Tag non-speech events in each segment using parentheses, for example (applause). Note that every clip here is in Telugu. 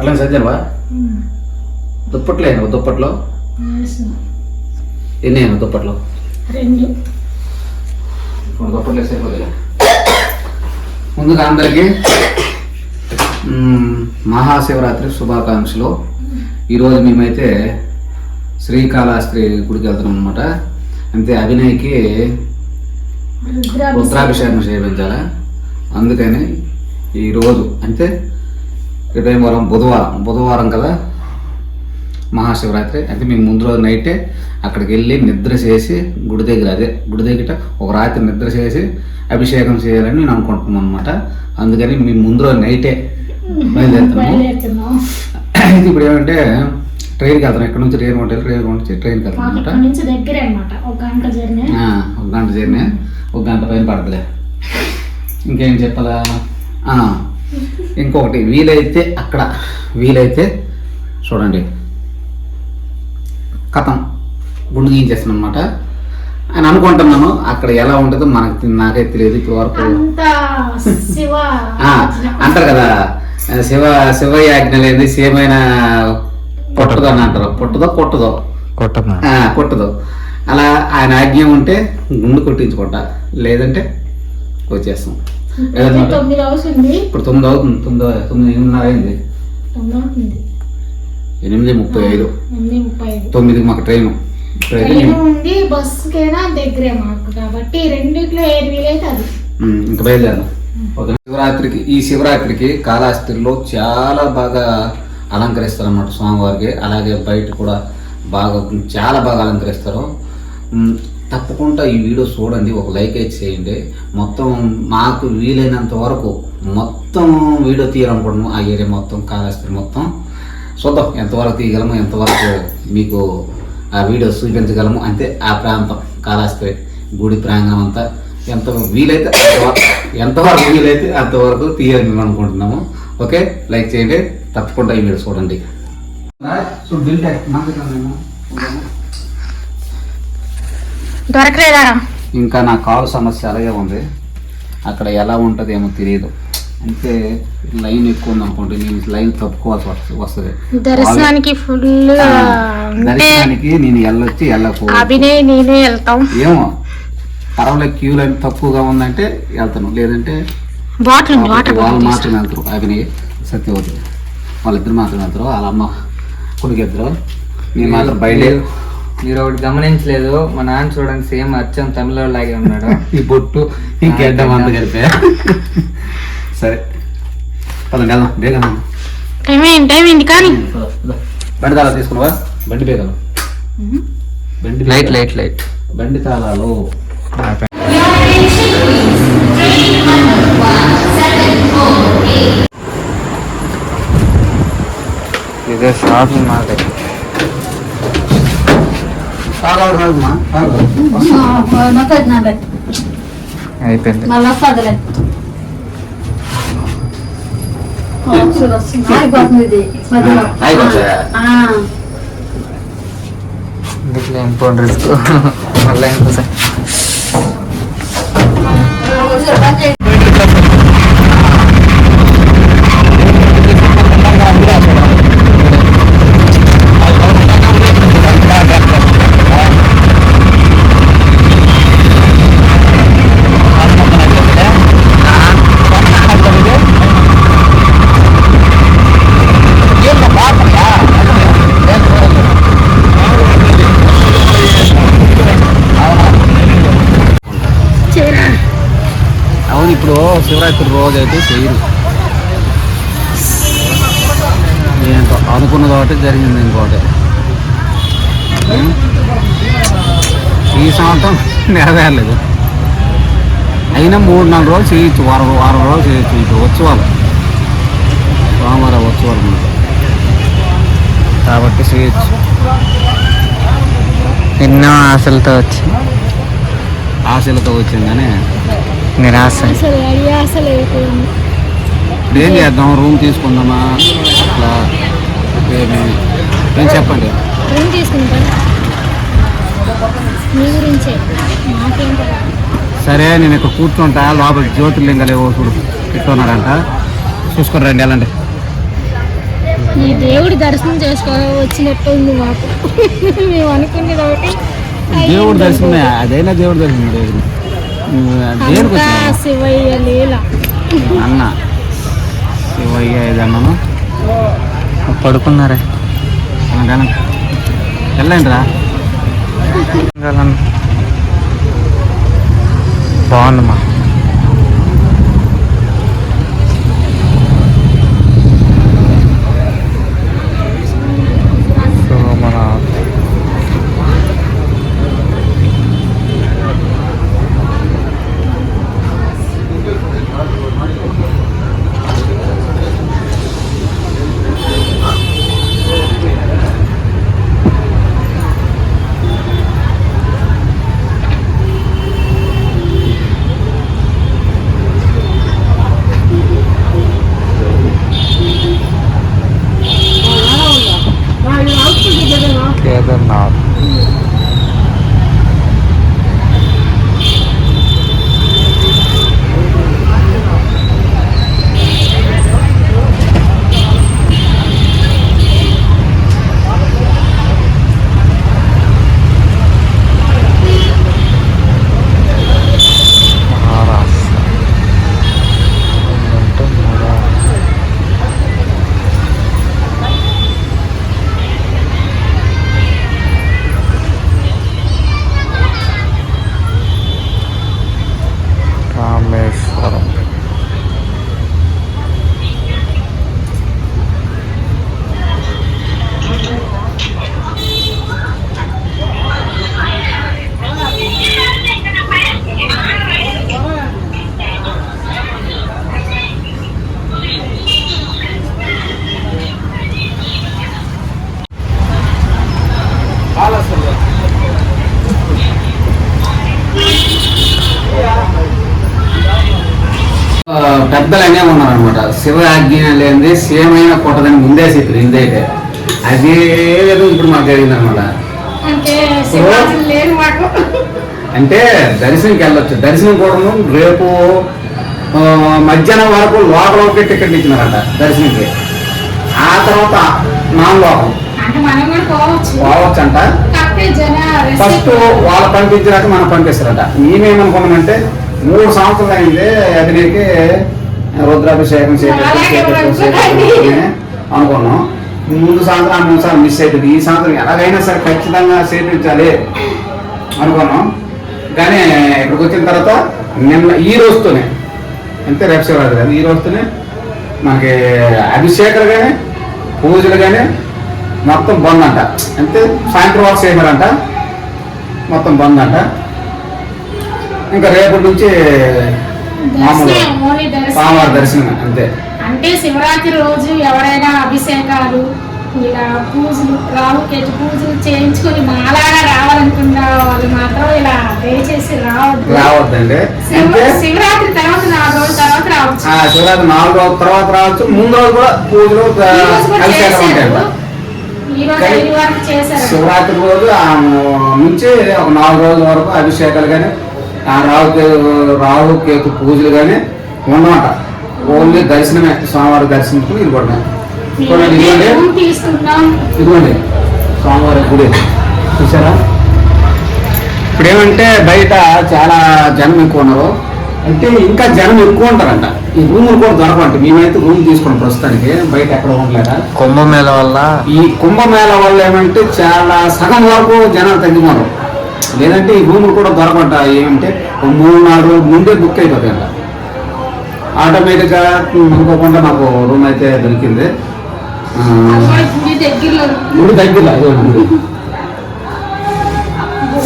బట్టలు సజ్జనవా? దుప్పట్లు అయినా దుప్పట్లో? ఎన్ని అయినా దుప్పట్లో? రెండు. రెండు దుప్పట్లు సరిపోతుంది ముందుగా అందరికీ మహాశివరాత్రి శుభాకాంక్షలు. ఈరోజు మేమైతే శ్రీకాళహస్తి గుడికి వెళ్తున్నాం అనమాట అంతే అభినయ్కి రుద్రాభిషేకం. చేయించాలా? అందుకని ఈరోజు అంటే రేపేం వారం బుధవారం. బుధవారం కదా? మహాశివరాత్రి. అంటే మేము ముందు రోజు నైటే అక్కడికి వెళ్ళి నిద్ర చేసి గుడి దగ్గర అదే గుడి దగ్గర ఒక రాత్రి నిద్ర చేసి అభిషేకం చేయాలని నేను అనుకుంటున్నాను అనమాట అందుకని మేము ముందు రోజు నైటే బయలుదేరుతున్నాము. బయలుదేరుతున్నాం ఇది ఇప్పుడు ఏమంటే ట్రైన్కి వెళ్తాం ఇక్కడ నుంచి? ట్రైన్ ఉంటుంది ట్రైన్ నుంచి ట్రైన్కి వెళ్తాం అనమాట ఒక గంట జర్నీ. ఒక గంట పైన పడుతుందిలే ఇంకేం చెప్పాలా? ఇంకొకటి వీలైతే అక్కడ వీలైతే చూడండి. కథం గుండు గీయించేస్తాను అనమాట అని అనుకుంటున్నాను అక్కడ ఎలా ఉంటుందో మనకు నాకైతే తెలియదు ఇప్పటి వరకు అంటారు కదా శివ శివయ్య ఆజ్ఞ లేని సేమైన పొట్టదు అని అంటారు. పొట్టదో కొట్టదో. కొట్టదు. అలా ఆయన ఆజ్ఞ ఉంటే గుండు కొట్టించుకుంటా. లేదంటే వచ్చేస్తాం. తొమ్మిది అవుతుంది ఇప్పుడు తొమ్మిది అవుతుంది తొమ్మిది తొమ్మిది ఎనిమిదిన్నర అయింది. తొమ్మిది అవుతుంది. ఎనిమిది ముప్పై ఐదు. తొమ్మిదికి మాకు ట్రైన్. ట్రైన్ ఉంది బస్సుకైనా దగ్గరే మాకు కాబట్టి రెండిట్లో ఏది వీలైతే అది ఉమ్, ఇంకా బయలుదేరాం శివరాత్రికి ఈ శివరాత్రికి కాళహస్తిలో చాలా బాగా అలంకరిస్తారు అన్నమాట స్వామివారికి. అలాగే బయట కూడా బాగా చాలా బాగా అలంకరిస్తారు. తప్పకుండా ఈ వీడియో చూడండి ఒక లైక్ అయితే చేయండి. మొత్తం మాకు వీలైనంత వరకు మొత్తం వీడియో తీయాలనుకుంటున్నాము ఆ ఏరియా మొత్తం కాళహస్తి మొత్తం. చూద్దాం ఎంతవరకు తీయగలము ఎంతవరకు మీకు ఆ వీడియో చూపించగలము అంతే ఆ ప్రాంతం కాళేశ్వరి గుడి ప్రాంగణం అంతా. ఎంత వీలైతే ఎంతవరకు వీలైతే అంతవరకు తీయాలి మేము అనుకుంటున్నాము. ఓకే లైక్ చేయండి తప్పకుండా ఈ వీడియో చూడండి. దొరకలేదా ఇంకా నా కాలు సమస్య అలాగే ఉంది. అక్కడ ఎలా ఉంటుంది ఏమో తెలియదు. అంటే లైన్ ఎక్కువ ఉంది అనుకోండి నేను లైన్ తప్పుకోవాల్సి వస్తు- వస్తుంది. దర్శనానికి ఫుల్ దర్శనానికి నేను వెళ్ళొచ్చి వెళ్ళకు అభినయ్ నేనే వెళ్తాం. ఏమో పర్వాలేదు క్యూ లైన్ తక్కువగా ఉందంటే వెళ్తాను. లేదంటే బాటిల్ వాళ్ళు మాత్రమే వెళ్తారు. అభినయ్ సత్యవతి వాళ్ళిద్దరు మాత్రమే వెళ్తారు. వాళ్ళ అమ్మ కొడుకు ఇద్దరు. నేను మాత్రం బయలుదేరు మీరు ఒకటి గమనించలేదు మా నాన్న చూడండి సేమ్ అచ్చం తమిళ లాగే ఉన్నాడు. (laughs) ఈ బొట్టు ఈ గడ్డం అంత కలిపే. సరే. పదండి వెళ్దాం. బేగం. టైం అయింది టైం అయింది కానీ? బండి తాళాలు తీసుకున్నావా? బండి బేగలు బండి లైట్. Light light. బండి తాళాలు. ఇదే షాప్ మాదే తాళాలు రాదమ్మా, తాళాలు. అయిపోయింది? ఇందులో ఇంపార్టెంట్ రిస్క్? మళ్ళీ రో శివరాత్రి రోజు అయితే చేయరు. ఏంటో అనుకున్నది ఒకటి జరిగింది ఇంకోటి. ఈ సంవత్సరం నెరవేరలేదు అయినా మూడు నాలుగు రోజులు చేయొచ్చు వారం వారం రోజులు చేయొచ్చు ఇప్పుడు ఉత్సవాలు. సోమవారం ఉత్సవాలు ఉన్నాయి. కాబట్టి చేయొచ్చు. ఎన్నో ఆశలతో వచ్చి ఆశలతో వచ్చింది కానీ నిరాశ ఇప్పుడు ఏం చేద్దాం? రూమ్ తీసుకుందామా? అట్లా ఏమి? ఏం చెప్పండి. రూమ్ తీసుకుంటాం. సరే నేను ఇక్కడ కూర్చుంటా. లోపల జ్యోతిర్లింగాలు ఏవో చూడు పెట్టున్నారంట. చూసుకొని రండి వెళ్ళండి. ఈ దేవుడి దర్శనం చేసుకో వచ్చినట్టు ఉంది మాకు. మేము అనుకునేది ఒకటి. దేవుడి దర్శనమే అదైనా దేవుడి దర్శనం లేదు. దేనికి శివయ్య లీల. అన్న శివయ్య ఏదన్నాను? పడుకున్నారే. అనగానే వెళ్ళండి రా (laughs) బాగుందమ్మా. పెద్దలు అనే ఉన్నారనమాట శివ ఆజ్ఞ లేనిది సేమైన కొట్టదని ముందే చెప్పారు ఇందైతే. అదే ఇప్పుడు మాకు జరిగింది అనమాట అంటే లేని దర్శనంకి వెళ్ళొచ్చు. దర్శనం కూడా రేపు మధ్యాహ్నం వరకు లోపలకి టికెట్ ఇచ్చినారంట దర్శనంకి. ఆ తర్వాత నాన్ లోకం అంటే మనం కూడా పోవచ్చు. పోవచ్చు అంట కాకపోతే జన ఫస్ట్ వాళ్ళు పంపించినాక మనం పంపిస్తారట. మేమేమనుకున్నామంటే మూడు సంవత్సరాలు అయింది అతనికి రుద్రాభిషేకం. అనుకున్నాం. ముందు సంవత్సరం ఆ మూడు సార్లు మిస్ అవుతుంది ఈ సంవత్సరం ఎలాగైనా సరే ఖచ్చితంగా చేపించాలి అనుకున్నాం. కానీ ఇక్కడికి వచ్చిన తర్వాత నిన్న ఈ రోజుతోనే అంతే రేపు శివరాత్రి కాదు ఈ రోజుతోనే మనకి అభిషేకాలు కానీ పూజలు కానీ మొత్తం బంద్ అంట. అంటే సాయంత్రం వరకు చేయమరంట మొత్తం బంద్ అంట. ఇంకా రేపటి నుంచి స్వామివారి దర్శనం అంతే. అంటే శివరాత్రి రోజు ఎవరైనా అభిషేకాలు ఇలా పూజలు రాహుకేతు పూజలు చేయించుకొని మాలాగా రావాలనుకున్న వాళ్ళు మాత్రం ఇలా దయచేసి రావద్దు. రావద్దండి. శివరాత్రి తర్వాత నాలుగు రోజుల తర్వాత రావచ్చు. ఆ శివరాత్రి నాలుగు రోజుల తర్వాత రావచ్చు. ముందు రోజు కూడా పూజలు శివరాత్రి రోజు నుంచి ఒక నాలుగు రోజుల వరకు అభిషేకాలు కానీ ఆ రాహు కే- రాహు కేతు పూజలు కానీ ఉండమంట. ఓన్లీ దర్శనమే. స్వామివారి దర్శించుకుని ఇదిగోండి తీసుకుంటాం? ఇదిగోండి. స్వామివారి గుడి. చూసారా? ఇప్పుడు ఏమంటే బయట చాలా జనం ఎక్కువ ఉన్నారు. అంటే ఇంకా జనం ఎక్కువ ఉంటారంట. ఈ రూములు కూడా దొరకంట మేమైతే రూమ్ తీసుకున్నాం ప్రస్తుతానికి. బయట ఎక్కడ ఉండలేదా? కుంభమేళ వల్ల ఈ కుంభమేళ వల్ల ఏమంటే చాలా సగం వరకు జనాలు తగ్గినారు లేదంటే ఈ రూములు కూడా దొరకమంట ఏమంటే మూడు నాలుగు రోజుల ముందే బుక్ అంట ఆటోమేటిక్గా అనుకోకుండా నాకు రూమ్ అయితే దొరికింది. గుడి దగ్గరలో దగ్గర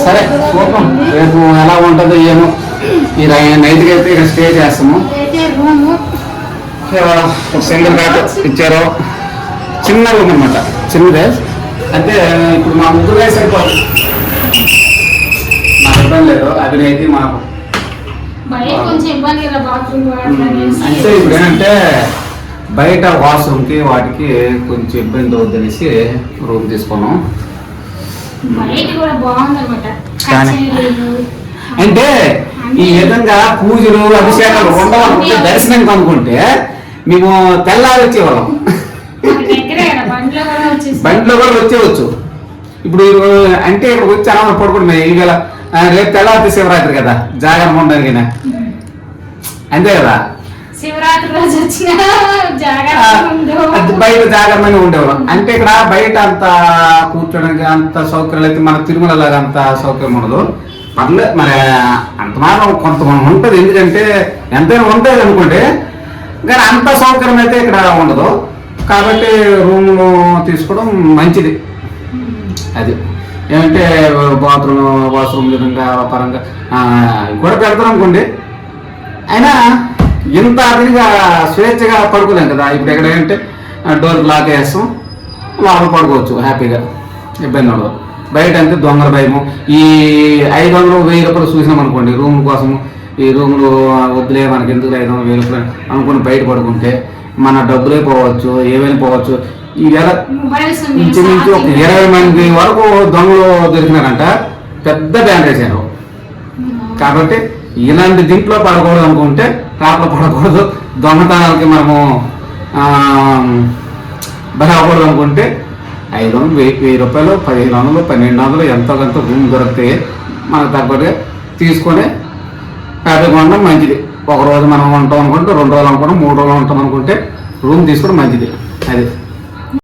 సరే చూద్దాం. రేపు ఎలా ఉంటుందో ఏమో. ఈ నైట్కి అయితే ఇక్కడ స్టే చేస్తాము. సింగిల్ బ్యాట్ ఇచ్చారు. చిన్న రూమ్ అనమాట చిన్నదే. అంటే ఇప్పుడు మా ముగ్గురు సరిపోదు ఇబ్బంది లేదు అయితే మాకు. అంటే ఇప్పుడు ఏంటంటే బయట వాష్రూమ్కి వాటికి కొంచెం ఇబ్బంది అవుద్దనేసి రూమ్ తీసుకున్నాం. అంటే ఈ విధంగా పూజలు అభిషేకాలు ఉండవాలనుకుంటే దర్శనం అనుకుంటే మేము తెల్లారి వచ్చేవాళ్ళం బండిలో కూడా వచ్చేవచ్చు. ఇప్పుడు అంటే ఇక్కడ వచ్చి అలా పడుకుంటున్నాయి ఇవాళ రేపు తెల్లవారి శివరాత్రి కదా జాగరణ ఉండడానికి అంతే కదా? శివరాత్రి రోజు వచ్చిన జాగ్రత్త అది బయట జాగ్రత్తగా ఉండేవాళ్ళం. అంటే ఇక్కడ బయట అంత కూర్చోడానికి అంత సౌకర్యాలు అయితే మన తిరుమల లాగా అంత సౌకర్యం ఉండదు. పర్లే మరి అంత మాత్రం కొంత ఉంటుంది. ఎందుకంటే ఎంతైనా ఉంటుంది అనుకోండి కానీ అంత సౌకర్యం అయితే ఇక్కడ ఉండదు. కాబట్టి రూమ్ తీసుకోవడం మంచిది. అది. ఏమంటే బాత్రూమ్ వాష్రూమ్ విధంగా పరంగా కూడా పెడతారు అనుకోండి. అయినా ఇంత అదిగా స్వేచ్ఛగా పడుకోలేం కదా. ఇప్పుడు ఎక్కడంటే డోర్ లాక్ వేస్తాం. లోపల పడుకోవచ్చు హ్యాపీగా. ఇబ్బంది ఉండదు. బయట అంటే దొంగల భయము. ఈ ఐదు వందలు వెయ్యి రూపాయలు చూసినాం అనుకోండి రూమ్ కోసం ఈ రూమ్లు వద్దులే మనకి ఎందుకు ఐదు వందలు వెయ్యి రూపాయలు అనుకుని బయట పడుకుంటే మన డబ్బులే పోవచ్చు ఏమైనా పోవచ్చు. ఈ వేళ మొబైల్స్ ఇంచుమించు ఒక ఇరవై మంది వరకు దొంగలు దొరికినారంట. పెద్ద బ్యాండ్ వేసారు కాబట్టి ఇలాంటి దీంట్లో పడకూడదు అనుకుంటే కాపలు పడకూడదు. దొంగతనాలకి మనము బలకూడదు అనుకుంటే ఐదు వందలు వెయ్యి వెయ్యి రూపాయలు పదిహేను వందలు పన్నెండు వందలు ఎంతో కొంత రూమ్ దొరికితే మనకు తగ్గట్టుగా తీసుకొని ఉండడం మంచిది. ఒక రోజు మనం ఉంటాం అనుకుంటే రెండు రోజులు అనుకుంటాం మూడు రోజులు ఉంటాం అనుకుంటే రూమ్ తీసుకోవడం మంచిది. అది.